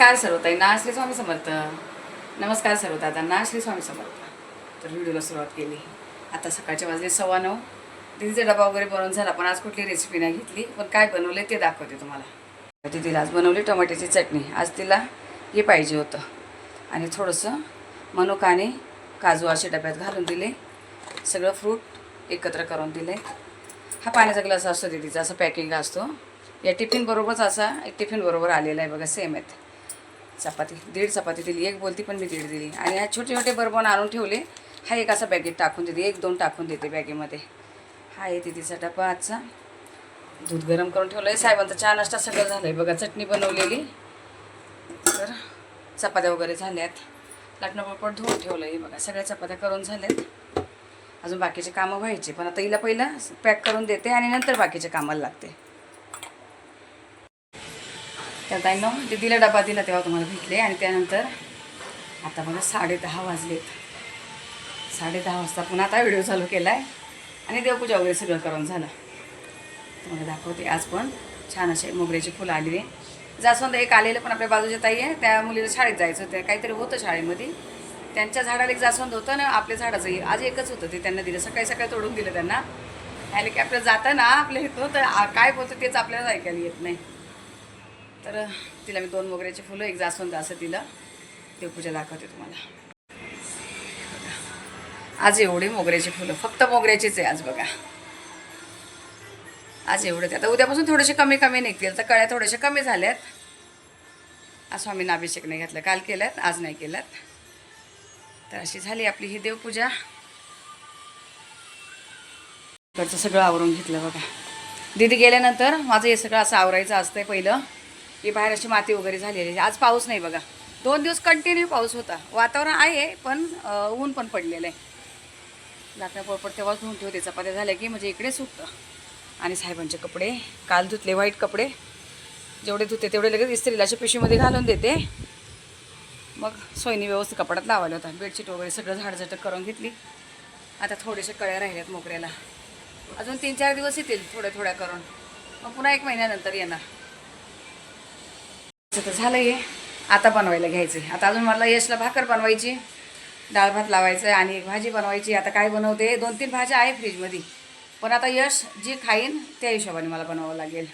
नमस्कार सर्वताईंना श्री स्वामी समर्थ. नमस्कार सर्वदादांना श्री स्वामी समर्थ. तर व्हिडिओला सुरुवात केली. आता सकाळच्या वाजले सव्वा नऊ. दिदीचा डबा वगैरे बनवून झाला पण आज कुठली रेसिपी नाही घेतली. पण काय बनवले ते दाखवते तुम्हाला. दिदीला आज बनवली टोमॅटोची चटणी. आज तिला हे पाहिजे होतं. आणि थोडंसं मनुका आणि काजू असे डब्यात घालून दिले. सगळं फ्रूट एकत्र करून दिले. हा पाण्याचा ग्लास असतो दिदीचा असं पॅकिंग असतो. या टिफिनबरोबरच असा एक टिफिनबरोबर आलेला आहे बघा सेम आहेत चपाती दीड चपाती दिली. एक बोलती पण मी दीड दिली. आणि ह्या छोटे छोटे बर्बन आणून ठेवले. हा एक असा बॅगेत टाकून देते. एक दोन टाकून देते बॅगेमध्ये. हा आहे तिचा डबा आजचा. दूध गरम करून ठेवलं आहे साहेबांचा चहा नाश्ता सगळं झालं आहे बघा चटणी बनवलेली. तर चपात्या वगैरे झाल्यात. लाटणं पळपट धुवून ठेवलं आहे बघा सगळ्या चपात्या करून झाल्यात. अजून बाकीचे कामं व्हायचे. पण आता हिला पहिलं पॅक करून देते आणि नंतर बाकीच्या कामाला लागते. त्या ताईनं दिला डबा दिला तेव्हा तुम्हाला भेटले आणि त्यानंतर आता बघा साडे दहा वाजलेत. साडे दहा वाजता पुन्हा आता व्हिडिओ चालू केला आहे आणि देवपूजा वगैरे सगळं करून झालं. तुम्हाला दाखवते आज पण छान असे मोगऱ्याची फुलं आलेली. जास्वंद एक आलेलं पण आपल्या बाजूच्या ताई आहे त्या मुलीला शाळेत जायचं होतं काहीतरी होतं शाळेमध्ये. त्यांच्या झाडाला एक जास्वंद होतं ना आपल्या झाडाचं आज एकच होतं ते त्यांना दिलं. सकाळी सकाळी तोडून दिलं त्यांना. आले की आपलं जातं ना आपल्या इथं तर काय बोलतं तेच आपल्याला ऐकायला येत नाही. तर तिला मी दोन मोगऱ्याची फुलं एक जास्वंद असं दिलं. देवपूजा दाखवते तुम्हाला. आज एवढे मोगऱ्याची फुलं. फक्त मोगऱ्याचीच आहे आज बघा. आज एवढं आता उद्यापासून थोडेसे कमी कमी निघतील. तर कळ्या थोडेसे कमी झाल्यात. आज स्वामींना अभिषेक नाही घातला. काल केल्यात आज नाही केल्यात. तर अशी झाली आपली ही देवपूजा. इकडचं सगळं आवरून घेतलं बघा. दीदी गेल्यानंतर माझं हे सगळं असं आवरायचं असतंय पहिलं. की बाहेर अशी माती वगैरे झालेली आहे. आज पाऊस नाही बघा. दोन दिवस कंटिन्यू पाऊस होता. वातावरण आहे पण ऊन पण पडलेलं आहे. लाकडा पळपट तेव्हाच धुवून ठेवते. चपात्या झाल्या की म्हणजे इकडे सुटतं आणि साहेबांचे कपडे काल धुतले व्हाईट कपडे. जेवढे धुते तेवढे लगेच इस्त्रीला अशा पिशवीमध्ये घालून देते. मग सोयनी व्यवस्थित कपड्यात लावायला होता. बेडशीट वगैरे सगळं झाडझटक करून घेतली. आता थोडेसे कळ्या राहिल्यात मोकऱ्याला अजून तीन चार दिवस येतील थोड्या थोड्या करून. मग पुन्हा एक महिन्यानंतर येणार. तर झालं आहे आता बनवायला घ्यायचं आता अजून मला यशला भाकर बनवायची डाळ भात लावायचं आहे आणि एक भाजी बनवायची. आता काय बनवते? दोन तीन भाज्या आहे फ्रीजमध्ये. पण आता यश जी खाईन त्या हिशोबाने मला बनवावं लागेल.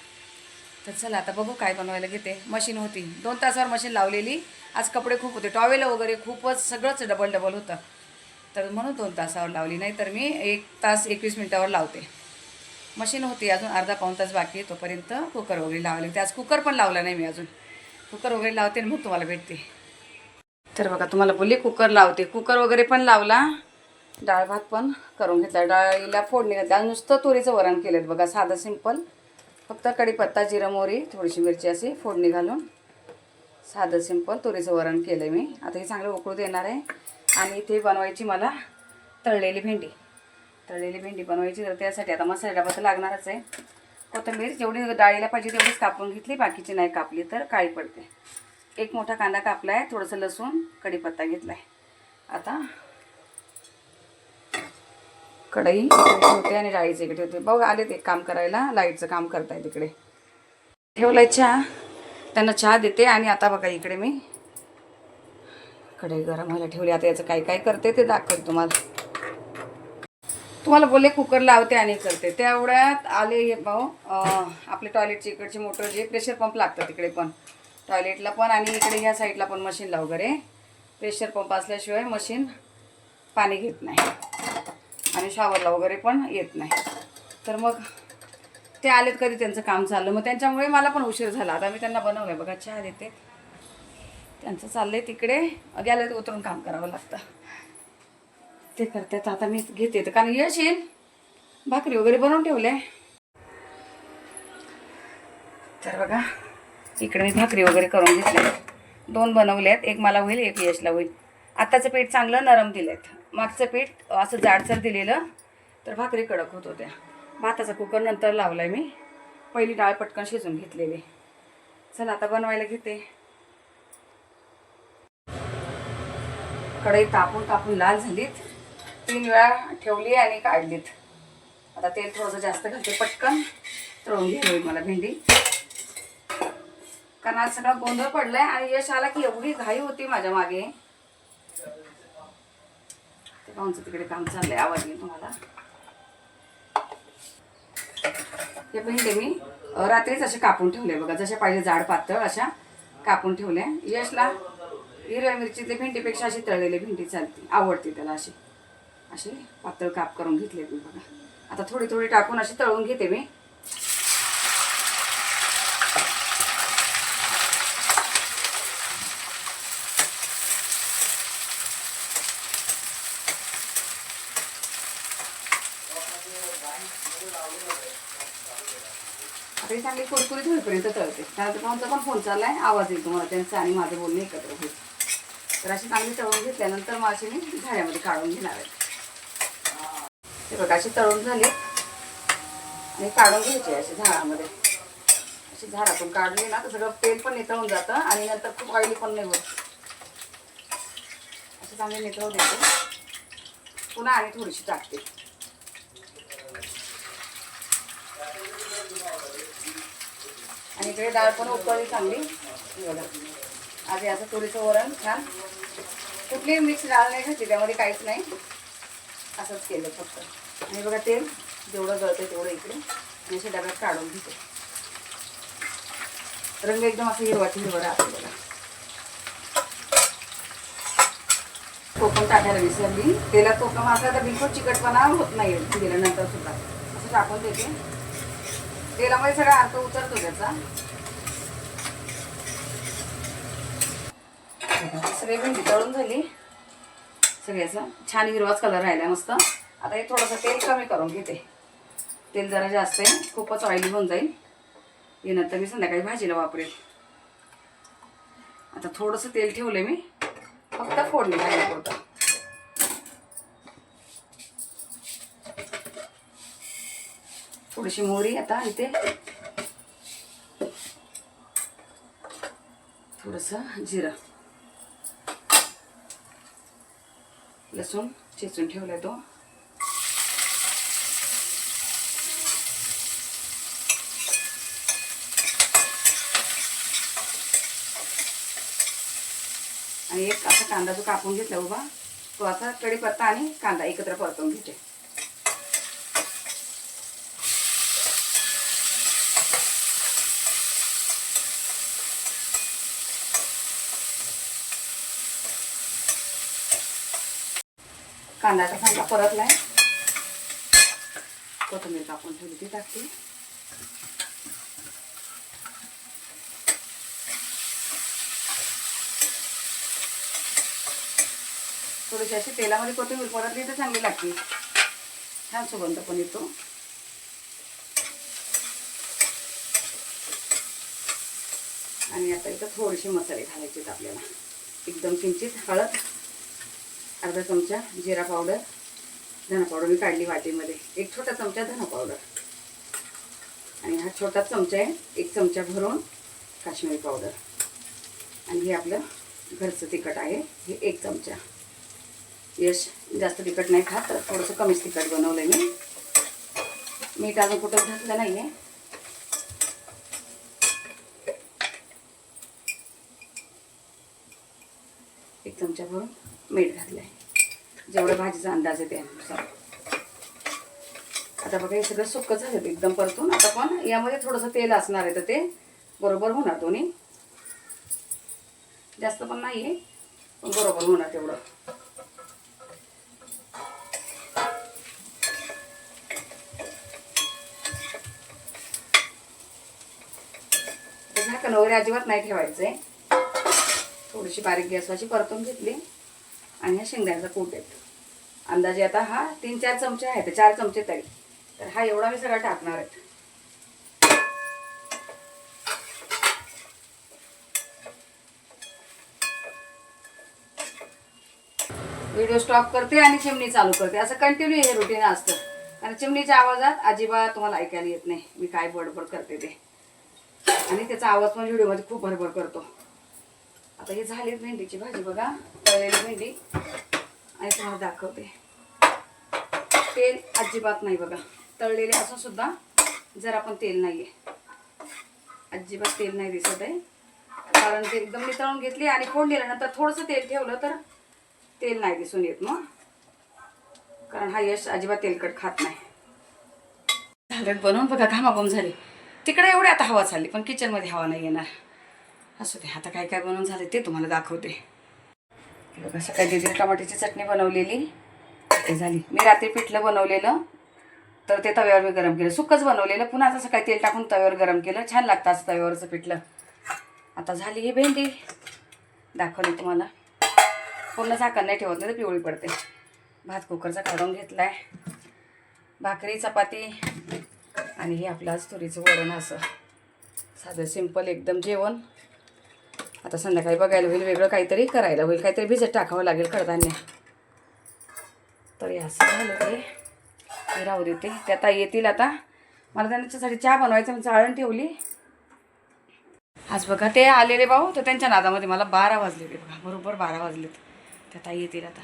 तर चला आता बघू काय बनवायला घेते. मशीन होती. दोन तासावर मशीन लावलेली. आज कपडे खूप होते. टॉवेल वगैरे खूपच सगळंच डबल डबल होतं. तर म्हणून दोन तासावर लावली. नाही तर मी एक तास एकवीस मिनटावर लावते. मशीन होती. अजून अर्धा पाऊण तास बाकी तोपर्यंत कुकर वगैरे लावले होते आज कुकर पण लावला नाही मी अजून. कुकर वगैरे लावते आणि मग तुम्हाला भेटते. तर बघा तुम्हाला बोलली कुकर लावते. कुकर वगैरे पण लावला. डाळ भात पण करून घेतला. डाळीला फोडणी घातली. नुसतं तुरीचं वरण केलं बघा साधं सिंपल. फक्त कढीपत्ता जिरं मोहरी थोडीशी मिरची अशी फोडणी घालून साधं सिंपल तुरीचं वरण केलं आहे मी. आता हे चांगलं उकळू देणार आहे. आणि इथे बनवायची मला तळलेली भेंडी. तळलेली भेंडी बनवायची तर त्यासाठी आता मसाला डबा तर लागणारच आहे. कोथिंबीर जेवढी डाळीला पाहिजे तेवढीच कापून घेतली बाकीची नाही कापली तर काळी पडते. एक मोठा कांदा कापला आहे थोडंसं लसूण कढीपत्ता घेतला आहे आता कढई इकडे आणि डाळीचे इकडे होते बघ आले ते काम करायला लाईटचं काम करताय तिकडे. ठेवलाय चहा. त्यांना चहा देते आणि आता बघा इकडे मी. कढई गरम व्हायला ठेवली. आता याचं काय काय करते ते दाखवते तुम्हाला. तुम्हाला बोलले कुकर लावते आणि करते. तेवढ्यात आले हे भाऊ आपले टॉयलेटची इकडची मोटर जे प्रेशर पंप लागतं तिकडे पण. टॉयलेटला पण आणि इकडे ह्या साईडला पण मशीनला वगैरे प्रेशर पंप असल्याशिवाय मशीन पाणी घेत नाही. आणि शॉवरला वगैरे पण येत नाही. तर मग ते आलेत कधी त्यांचं काम चाललं. मग त्यांच्यामुळे मला पण उशीर झाला. आता मी त्यांना बनवलं आहे बघा चहा देते. त्यांचं चाललंय तिकडे. गेलं उतरून काम करावं लागतं. ते करतात. आता मी घेते. तर कारण यश येईल. भाकरी वगैरे बनवून ठेवले तर बघा इकडे मी भाकरी वगैरे करून घेतल्या. दोन बनवल्यात. एक मला होईल एक यशला होईल. आत्ताचं पीठ चांगलं नरम दिलेत मागचं पीठ असं जाडसर दिलेलं तर भाकरी कडक होत होत्या. भाताचा कुकर नंतर आहे मी. पहिली डाळ पटकन शिजून घेतलेली. चला आता बनवायला घेते. कढई तापून तापून लाल झालीत. तीन वेळा ठेवली आणि काढलीत. आता तेल थोडंसं जास्त घालते पटकन तळून घ्यावी मला भेंडी. कारण आज सगळा गोंधळ पडलाय आणि यश आला की एवढी घाई होती माझ्या मागे. ते पाहूनचं तिकडे काम चाललंय आवाज येईल तुम्हाला. हे भेंडे मी रात्रीच असे कापून ठेवले बघा जसे पाहिजे जाड पातळ अशा कापून ठेवल्या. यशला हिरव्या मिरचीचे भेंडीपेक्षा अशी तळलेली भेंडी चालते आवडते त्याला अशी. असे पातळ काप करून घेतले मी बघा. आता थोडी थोडी टाकून अशी तळून घेते मी. आता चांगली कुरकुरीत होईपर्यंत तळते. त्यानंतर आता पण फोन चाललाय आवाज येईल तुम्हाला त्यांचा आणि माझं बोलणं एकत्र होईल. तर अशी चांगली तळून घेतल्यानंतर मग अशी मी झाड्यामध्ये काढून घेणार आहे. ते बघा असे तळून झाली. आणि काढून घ्यायची अशी झाडामध्ये. अशी झाडातून काढली ना तर सगळं तेल पण नितळून जातं आणि नंतर खूप ऑइली पण नाही होत. असे चांगले नितळून देते पुन्हा आणि थोडीशी टाकते. आणि इकडे डाळ पण उकळली चांगली. हे असं आज याचं तुरीचं वरण छान. कुठलीही मिक्स डाळ नाही घ्यायची त्यामध्ये काहीच नाही. असंच केलं फक्त. आणि बघा तेल जेवढं गळतं तेवढं इकडे आणि अशा डब्यात काढून घेते. रंग एकदम असं हिरवा हिरवा राहतो बघा. कोकम टाकायला विसरली तेलात कोकम. असला तर बिलकुल चिकटपणा होत नाही गेल्यानंतर सुद्धा. असं टाकून देते. तेलामध्ये सगळा अर्थ उतरतो त्याचा. सगळी पण तळून झाली. सगळ्याचा. छान हिरवाच कलर राहिला मस्त. आता हे थोडंसं तेल कमी करून घेते. तेल जरा जास्त आहे. खूपच ऑइली होऊन जाईल. हे नंतर मी संध्याकाळी भाजीला वापरेल. आता थोडंसं तेल ठेवलं मी. फक्त फोडणी घालण्यापुरतं. थोडीशी मोहरी आता इथे. थोडंसं जिरं. लसूण चेचून ठेवला तो. आणि एक असा कांदा जो कापून घेतला उभा तो असा कढीपत्ता आणि कांदा एकत्र परतून घेते. कांद्याचा कांदा परतलाय. कोथंबीर कापून ठेवली ती टाकते. थोडीशी अशी तेलामध्ये कोथिंबीर परतली तर चांगली लागते. छान सुगंध पण येतो. आणि आता इथं थोडेसे मसाले घालायचे आहेत आपल्याला. एकदम किंचित हळद. अर्धा चमचा जिरा पावडर धना पावडर मी काढली वाटीमध्ये. एक छोटा चमचा धना पावडर. आणि हा छोटा चमचा आहे एक चमचा भरून काश्मीरी पावडर. आणि हे आपलं घरचं तिखट आहे हे एक चमचा. यश जास्त तिखट नाही खात तर थोडंसं कमीच तिखट बनवलं आहे मी. मीठ अजून कुठं घातलं नाही आहे एक चमचा भरून मीठ घातलं आहे जेवढं भाजीचा अंदाज आहे त्यानुसार. आता बघा हे सगळं सुक्क झालं एकदम परतून. आता पण यामध्ये थोडंसं तेल असणार आहे तर ते बरोबर होणार दोन्ही. जास्त पण नाही आहे पण बरोबर होणार तेवढं. तर झाकण वगैरे अजिबात नाही ठेवायचं आहे थोडीशी बारीक गॅसवाची परतून घेतली. आणि ह्या शेंगदाण्याचा कूट देतो अंदाजे आता हा तीन चार चमचे आहेत चार चमचे तरी. तर हा एवढा मी सगळा टाकणार आहे. व्हिडिओ स्टॉप करते आणि चिमणी चालू करते. असं कंटिन्यू हे रुटीन असतं. कारण चिमणीच्या आवाजात अजिबात तुम्हाला ऐकायला येत नाही. मी काय बडबड करते ते. आणि त्याचा आवाज पण व्हिडिओमध्ये खूप भरभर करतो. आता हे झाली भेंडीची भाजी बघा तळलेली भेंडी. आणि तुम्हाला दाखवते. तेल अजिबात नाही बघा. तळलेले असून सुद्धा जर आपण तेल नाही आहे अजिबात तेल नाही दिसत आहे. कारण ते एकदम मी तळून घेतली आणि फोडलेलं नंतर थोडंसं तेल ठेवलं तर तेल नाही दिसून येत मग. कारण हा यश अजिबात तेलकट खात नाही. झालं बनवून बघा घामाघूम झाली. तिकडे एवढी आता हवा चालली पण किचनमध्ये हवा नाही येणार. असू दे आता काय काय बनवून झाले ते तुम्हाला दाखवते. बघा सकाळी दिदी टमाट्याची चटणी बनवलेली. ते झाली. मी रात्री पिठलं बनवलेलं. तर ते तव्यावर मी गरम केलं. सुकच बनवलेलं. पुन्हा आता सकाळी तेल टाकून तव्यावर गरम केलं. छान लागतं असं तव्यावरचं पिठलं. आता झाली ही भेंडी. दाखवली तुम्हाला. पूर्ण झाकण नाही ठेवत नाही तर पिवळी पडते. भात कुकरचा काढून घेतला आहे भाकरी चपाती आणि हे आपलं आज तुरीचं वरण असं. साधं सिंपल एकदम जेवण. आता संध्याकाळी बघायला होईल वेगळं काहीतरी करायला होईल. काहीतरी भिजत टाकावं लागेल कडधान्य तर हे असं झालं ते. राहू देते त्या आता येतील आता. मला त्यांच्यासाठी चहा बनवायचं मी चाळण ठेवली. आज बघा ते आलेले भाऊ तर त्यांच्या नादामध्ये मला बारा वाजलेले बघा. बरोबर बारा वाजलेत. त्या ताई येतील आता.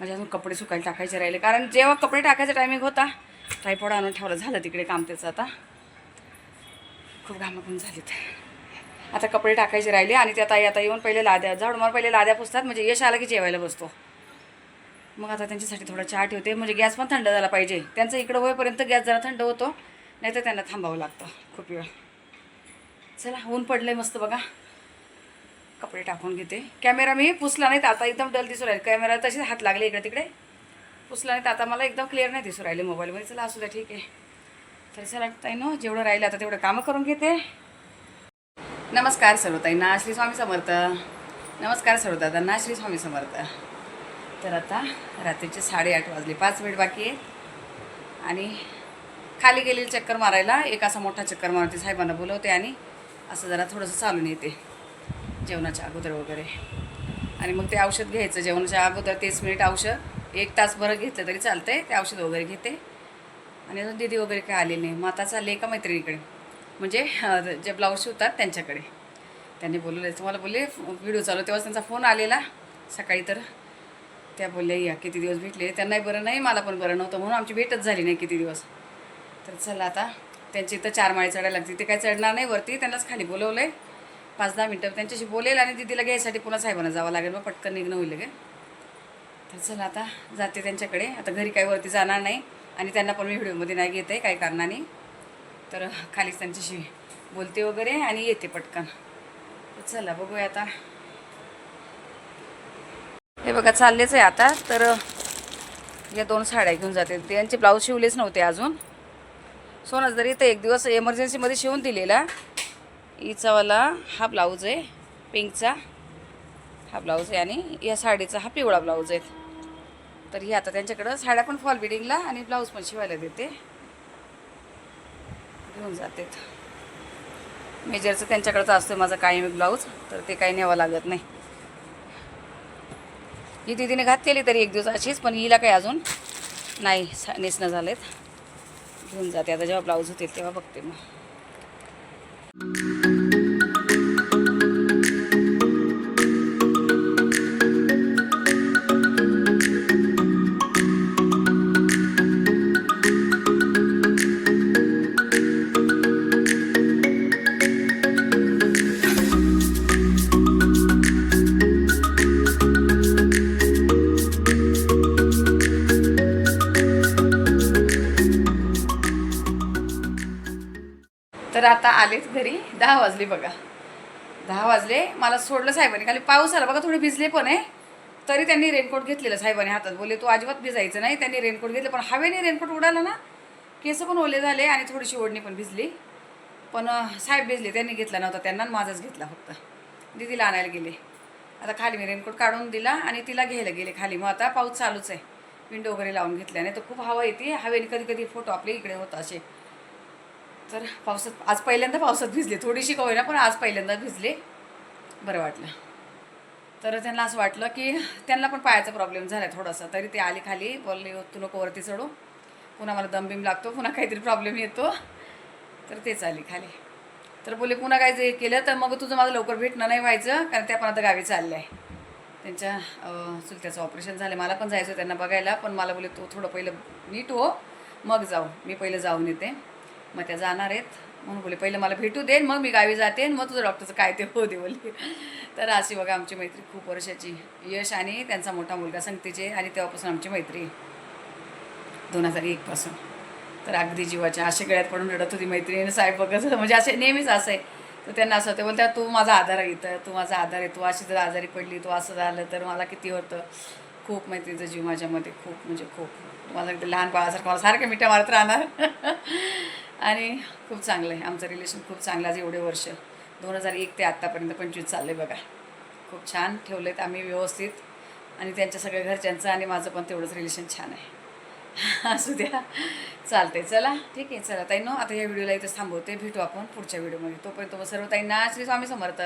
माझे अजून कपडे सुकायला टाकायचे राहिले. कारण जेव्हा कपडे टाकायचा टायमिंग होता ट्रायपॉड आणून ठेवलं. झालं तिकडे काम त्याचं आता. खूप घामाघूम झालीत. आता कपडे टाकायचे राहिले आणि त्या ताई आता येऊन पहिले लाद्या झाड मार पहिले लाद्या पुसतात म्हणजे यश आला की जेवायला बसतो. मग आता त्यांच्यासाठी थोडा चहा ठेवते म्हणजे गॅस पण थंड झाला पाहिजे. त्यांचं इकडं होईपर्यंत गॅस जरा थंड होतो नाही तर त्यांना थांबावं लागतं खूप वेळ. चला ऊन पडलंय मस्त बघा. कपडे टाकून घेते. कॅमेरा मी पुसला नाही तर आता एकदम डल दिसू राहील. कॅमेरा तसेच हात लागले इकडे तिकडे. पुसला नाही तर आता मला एकदम क्लिअर नाही दिसू राहिले मोबाईलमध्ये चला असू द्या ठीक आहे. तर चला ताई ना जेवढं राहिलं आता तेवढं कामं करून घेते. नमस्कार सर्वताईंना श्री स्वामी समर्थ. नमस्कार सर्वदादांना श्री स्वामी समर्थ. तर आता रात्रीचे साडेआठ वाजले पाच मिनिट बाकी आहेत. आणि खाली गेलेली चक्कर मारायला एक असा मोठा चक्कर मारते साहेबांना बोलवते आणि असं जरा थोडंसं चालून येते जेवणाच्या अगोदर वगैरे. आणि मग ते औषध घ्यायचं जेवणाच्या अगोदर तीस मिनिट औषध एक तास बरं घेतलं तरी चालतं आहे ते औषध वगैरे घेते. आणि अजून दिदी वगैरे काय आले नाही मग आता चालले एका मैत्रिणीकडे. म्हणजे जे ब्लाऊज शिवतात त्यांच्याकडे. त्यांनी बोलले तुम्हाला बोलले व्हिडिओ चालू तेव्हाच त्यांचा फोन आलेला. सकाळी तर त्या बोलल्या या किती दिवस भेटले? त्यांनाही बरं नाही मला पण बरं नव्हतं म्हणून आमची भेटच झाली नाही किती दिवस. तर चला आता त्यांची इथं चार माळी चढायला लागते ते काय चढणार नाही वरती त्यांनाच खाली बोलवलं आहे पाच दहा मिनटं त्यांच्याशी बोलेल आणि दिदीला घ्यायसाठी पुन्हा साहेबांना जावं लागेल मग पटकन निघणं होईल गे तर चला आता जाते त्यांच्याकडे. आता घरी काही वरती जाणार नाही आणि त्यांना पण मी व्हिडिओमध्ये नाही घेत आहे काही कारणाने. तर खालीच त्यांच्याशी बोलते वगैरे आणि येते पटकन. चला बघूया आता. हे बघा चाललेच आहे आता. तर या दोन साड्या घेऊन जाते. त्यांचे ब्लाऊज शिवलेच नव्हते अजून. सोनच जरी तर एक दिवस एमर्जन्सीमध्ये शिवून दिलेला. हिचावाला हा ब्लाऊज आहे पिंकचा. हा ब्लाऊज आहे आणि या साडीचा हा पिवळा ब्लाऊज आहे. तर ही आता त्यांच्याकडं साड्या पण फॉल बिडिंगला आणि ब्लाऊज पण शिवायला देते. घेऊन जातेत मेजरचं त्यांच्याकडचं असतं माझं कायम ब्लाऊज तर ते काही न्यावं लागत नाही. ही दिदीने घातलेली तरी एक दिवस अशीच पण हिला काही अजून नाही नेसणं झालेत. घेऊन जाते. आता जेव्हा ब्लाऊज होतील तेव्हा बघते मग. आता आलेच घरी. दहा वाजले बघा. दहा वाजले. मला सोडलं साहेबांनी. खाली पाऊस आला. बघा थोडे भिजले पण आहे. तरी त्यांनी रेनकोट घेतलेलं साहेबांनी हातात. बोलले तू अजिबात भिजायचं नाही. त्यांनी रेनकोट घेतलं. पण हवेने रेनकोट उडाला ना केस पण ओले झाले आणि थोडीशी ओढणी पण भिजली. पण साहेब भिजले. त्यांनी घेतला नव्हता. त्यांना माझाच घेतला फक्त. दिदीला आणायला गेले. आता खाली मी रेनकोट काढून दिला आणि तिला घ्यायला गेले खाली. मग आता पाऊस चालूच आहे. विंडो वगैरे लावून घेतल्या. नाही तर खूप हवा येते. हवेने कधी कधी फोटो आपले इकडे होता असे. तर पावसात आज पहिल्यांदा पावसात भिजले. थोडीशी का होईना पण आज पहिल्यांदा भिजले. बरं वाटलं. तर त्यांना असं वाटलं की त्यांना पण पायाचा प्रॉब्लेम झाला थोडासा. तरी ते आले खाली बोलले तू नको वरती चढू. पुन्हा मला दमबिम लागतो पुन्हा काहीतरी प्रॉब्लेम येतो. तर तेच आले खाली. तर बोलले पुन्हा काय जे केलं तर मग तुझं माझं लवकर भेटणं नाही व्हायचं कारण ते पण आता गावी चालल्या. आहे त्यांच्या चुलत्याचं ऑपरेशन झालं. मला पण जायचं होतं त्यांना बघायला पण मला बोलले तू थोडं पहिलं नीट हो मग जाऊ. मी पहिलं जाऊन येते. मग त्या जाणार आहेत. म्हणून बोले पहिले मला भेटू दे मग मी गावी जाते आणि मग तुझं डॉक्टरचं काय ते हो दे बोलली. तर अशी बघा आमची मैत्री खूप वर्षाची. यश आणि त्यांचा मोठा मुलगा संगतीचे आणि तेव्हापासून आमची मैत्री. दोन हजार एकपासून तर अगदी जीवाच्या असे गळ्यात पडून रडत होती मैत्रिणी साहेब बघत होतं. म्हणजे असे नेहमीच असं. आहे तर त्यांना असं होतं बोलत्या तू माझा आधार आहे इथं. तू माझा आधार आहे. तू अशी जर आजारी पडली तू असं झालं तर मला किती होतं? खूप मैत्रीचं जीव माझ्यामध्ये खूप म्हणजे खूप. मला लहान बाळासारखं मला सारखं मिठ्या मारत राहणार. आणि खूप चांगलं आहे. आमचं रिलेशन खूप चांगलं आहे. एवढे वर्ष. दोन हजार एक ते आत्तापर्यंत पंचवीस चाललं आहे बघा. खूप छान ठेवलं आहेत आम्ही व्यवस्थित. आणि त्यांच्या सगळ्या घरच्यांचं आणि माझं पण तेवढंच रिलेशन छान आहे. असू द्या. चालते चला. ठीक आहे. चला. ताईनो आता या व्हिडिओला इथं थांबवते. भेटू आपण पुढच्या व्हिडिओमध्ये तोपर्यंत मग सर्व ताईंना श्री स्वामी समर्थ.